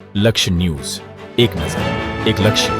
લક્ષ્ય ન્યૂઝ. એક નજર, એક લક્ષ્ય.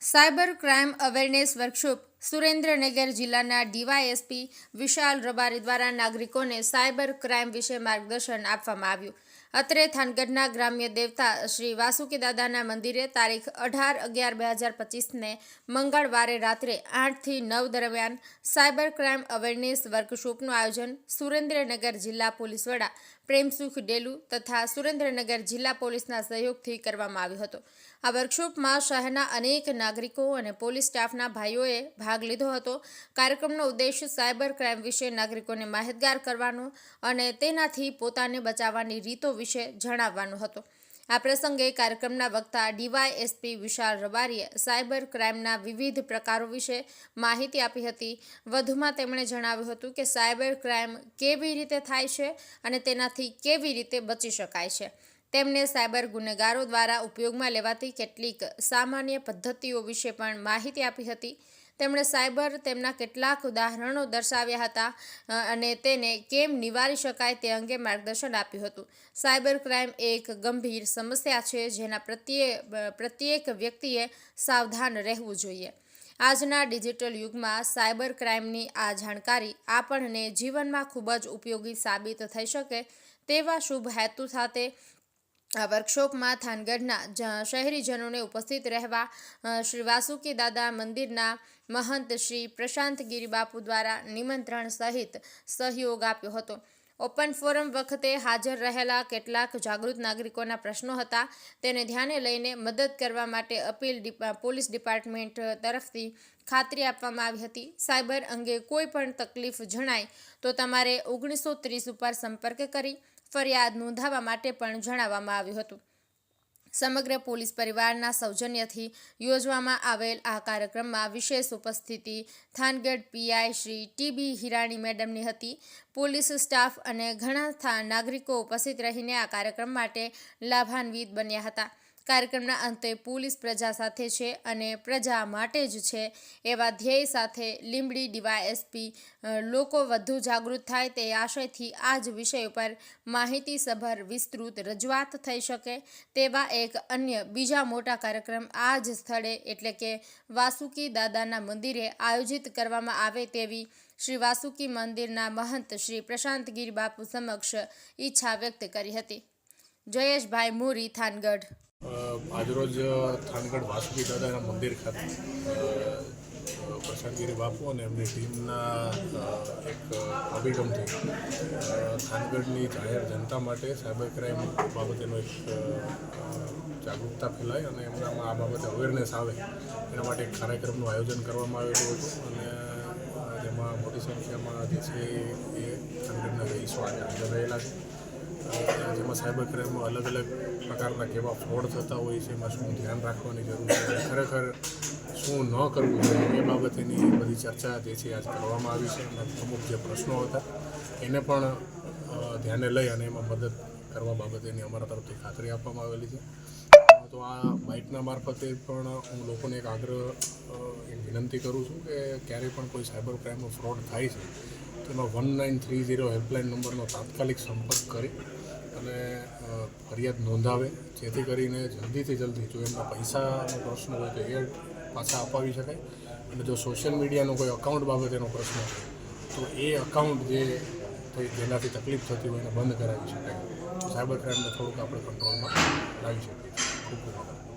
Cyber crime awareness workshop Surendranagar જિલ્લાના ડીવાયએસપી વિશાલ રબારી દ્વારા નાગરિકોને સાયબર ક્રાઇમ વિશે માર્ગદર્શન આપવામાં આવ્યું. અત્રે થાનગઢના ગ્રામ્ય દેવતા શ્રી વાસુકી દાદાના મંદિરે તારીખ અઢાર અગિયાર બે હજાર પચીસને મંગળવારે રાત્રે આઠથી નવ દરમિયાન સાયબર ક્રાઇમ અવેરનેસ વર્કશોપનું આયોજન સુરેન્દ્રનગર જિલ્લા પોલીસ વડા પ્રેમસુખ ડેલુ તથા સુરેન્દ્રનગર જિલ્લા પોલીસના સહયોગથી કરવામાં આવ્યો હતો. આ વર્કશોપમાં શહેરના અનેક નાગરિકો અને પોલીસ સ્ટાફના ભાઈઓએ ભાગ લીધો હતો. કાર્યક્રમનો ઉદ્દેશ સાયબર ક્રાઇમ વિશે નાગરિકોને માહિતગાર કરવાનો અને તેનાથી પોતાને બચાવવાની રીતો વિશે જણાવવાનો હતો. આ પ્રસંગે કાર્યક્રમના વક્તા ડીવાયએસપી વિશાલ રબારીએ સાયબર ક્રાઇમના વિવિધ પ્રકારો વિશે માહિતી આપી હતી. વધુમાં તેમણે જણાવ્યું હતું કે સાયબર ક્રાઇમ કેવી રીતે થાય છે અને તેનાથી કેવી રીતે બચી શકાય છે. તેમને સાયબર ગુનેગારો દ્વારા ઉપયોગમાં લેવાતી કેટલીક સામાન્ય પદ્ધતિઓ વિશે પણ માહિતી આપી હતી. તેમણે સાયબર તેમના કેટલાક ઉદાહરણો દર્શાવ્યા હતા અને તેને કેમ નિવારી શકાય તે અંગે માર્ગદર્શન આપ્યું હતું. સાયબર ક્રાઇમ એક ગંભીર સમસ્યા છે જેના પ્રત્યે પ્રત્યેક વ્યક્તિએ સાવધાન રહેવું જોઈએ. આજના ડિજિટલ યુગમાં સાયબર ક્રાઇમની આ જાણકારી આપણને જીવનમાં ખૂબ જ ઉપયોગી સાબિત થઈ શકે તેવા શુભ હેતુ સાથે આ વર્કશોપમાં થાનગઢના શહેરીજનોને ઉપસ્થિત રહેવા શ્રી વાસુકી દાદા મંદિરના મહંત શ્રી પ્રશાંત ગિરિબાપુ દ્વારા નિમંત્રણ સહિત સહયોગ આપ્યો હતો. ઓપન ફોરમ વખતે હાજર રહેલા કેટલાક જાગૃત નાગરિકોના પ્રશ્નો હતા. તેને ધ્યાને લઈને મદદ કરવા માટે અપીલ પોલીસ ડિપાર્ટમેન્ટ તરફથી ખાતરી આપવામાં આવી હતી. સાયબર અંગે કોઈ પણ તકલીફ જણાય તો તમારે ઓગણીસો ત્રીસ ઉપર સંપર્ક કરી ફરિયાદ નોંધાવવા માટે પણ જણાવવામાં આવ્યું હતું. સમગ્ર પોલીસ પરિવારના સૌજન્યથી યોજવામાં આવેલ આ કાર્યક્રમમાં વિશેષ ઉપસ્થિતિ થાનગઢ પીઆઈ શ્રી ટીબી હિરાણી મેડમની હતી. પોલીસ સ્ટાફ અને ઘણા નાગરિકો ઉપસ્થિત રહીને આ કાર્યક્રમ માટે લાભાન્વિત બન્યા હતા. કાર્યક્રમના અંતે પોલીસ પ્રજા સાથે છે અને પ્રજા માટે જ છે એવા ધ્યેય સાથે લીંબડી ડીવાયએસપી લોકો વધુ જાગૃત થાય તે આશયથી આ જ વિષય ઉપર માહિતીસભર વિસ્તૃત રજૂઆત થઈ શકે તેવા એક અન્ય બીજા મોટા કાર્યક્રમ આ જ સ્થળે એટલે કે વાસુકી દાદાના મંદિરે આયોજિત કરવામાં આવે તેવી શ્રી વાસુકી મંદિરના મહંત શ્રી પ્રશાંત ગીર બાપુ સમક્ષ ઈચ્છા વ્યક્ત કરી હતી. જયેશભાઈ મોરી થાનગઢ. આજરોજ થાનગઢ વાસુકી દાદાના મંદિર ખાતે અ, પ્રશાંતગીરી બાપુ અને એમની ટીમના એક અભિગમથી થાનગઢની જાહેર જનતા માટે સાયબર ક્રાઇમ બાબતેનો એક જાગૃતતા ફેલાય અને એમનામાં આ બાબતે અવેરનેસ આવે. એના માટે એક કાર્યક્રમનું આયોજન કરવામાં આવેલું હતું અને જેમાં મોટી સંખ્યામાં જે છે એ થાનગઢના રહીશો આજે હાજર રહેલા છે. જેમાં સાયબર ક્રાઇમમાં અલગ અલગ પ્રકારના કેવા ફ્રોડ થતા હોય છે, એમાં શું ધ્યાન રાખવાની જરૂર છે ખરેખર શું ન કરવું જોઈએ એ બાબતેની બધી ચર્ચા જે છે આજ કરવામાં આવી છે અને અમુક જે પ્રશ્નો હતા એને પણ ધ્યાને લઈ અને એમાં મદદ કરવા બાબતેની અમારા તરફથી ખાતરી આપવામાં આવેલી છે. તો આ બાઇકના મારફતે પણ હું લોકોને એક આગ્રહ વિનંતી કરું છું કે ક્યારેય પણ કોઈ સાયબર ક્રાઇમનો ફ્રોડ થાય છે તો એમાં one nine three zero helpline નંબરનો તાત્કાલિક સંપર્ક કરી અને ફરિયાદ નોંધાવે. જેથી કરીને જલ્દીથી જલ્દી જો એમના પૈસાનો પ્રશ્ન હોય તો એ પાછા અપાવી શકાય. અને જો સોશિયલ મીડિયાનો કોઈ અકાઉન્ટ બાબતેનો પ્રશ્ન હોય તો એ અકાઉન્ટ જે જેનાથી તકલીફ થતી હોય એને બંધ કરાવી શકાય. સાયબર ક્રાઇમને થોડુંક આપણે કંટ્રોલમાં લાવી શકીએ. ખૂબ ખૂબ